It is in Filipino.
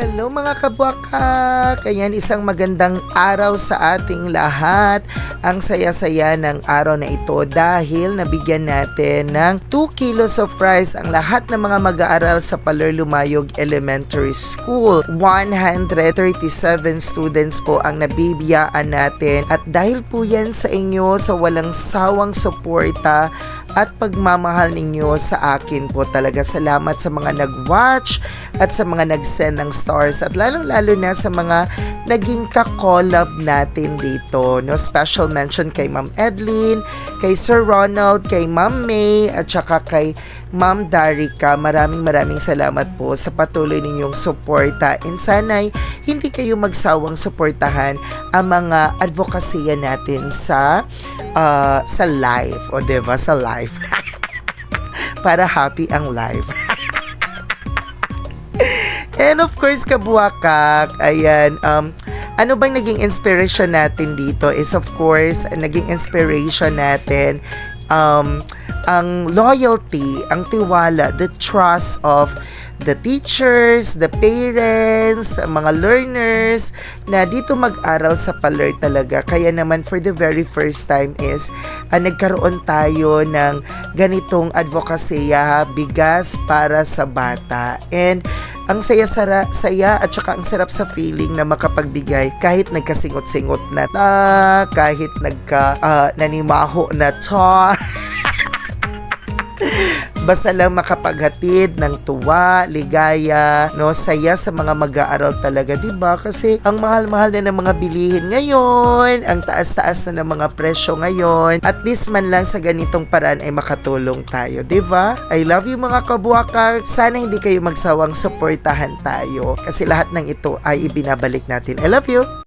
Hello mga kabwaka! Ayan, isang magandang araw sa ating lahat. Ang saya-saya ng araw na ito dahil nabigyan natin ng 2 kilos of rice ang lahat ng mga mag-aaral sa Paler Lumayog Elementary School. 137 students po ang nabibiyaan natin at dahil po yan sa inyo sa walang sawang suporta at pagmamahal ninyo sa akin po talaga. Salamat sa mga nag-watch at sa mga nag-send ng stars at lalong-lalo na sa mga naging ka-collab natin dito. No special mention kay Ma'am Edlin, kay Sir Ronald, kay Ma'am May at saka kay Ma'am Darika. Maraming maraming salamat po sa patuloy ninyong suporta. And sana'y hindi kayo magsawang suportahan ang mga advokasya natin sa uh, sa live o 'di ba sa live para happy ang live And of course, kabuakak, ayan, um, ano bang naging inspiration natin dito is of course, naging inspiration natin um, ang loyalty, ang tiwala, the trust of the teachers, the parents, mga learners na dito mag-aral sa Paler talaga. Kaya naman for the very first time is uh, nagkaroon tayo ng ganitong advokasya, bigas para sa bata. And ang saya-sara, saya at saka ang sarap sa feeling na makapagbigay kahit nagkasingot-singot na ta, kahit nagka uh, nanimaho na ta. Basta lang makapaghatid ng tuwa, ligaya, no, saya sa mga mag-aaral talaga, 'di ba? Kasi ang mahal-mahal na ng mga bilihin ngayon, ang taas-taas na ng mga presyo ngayon. At least man lang sa ganitong paraan ay makatulong tayo, 'di ba? I love you mga kabuaka. Sana hindi kayo magsawang suportahan tayo kasi lahat ng ito ay ibinabalik natin. I love you.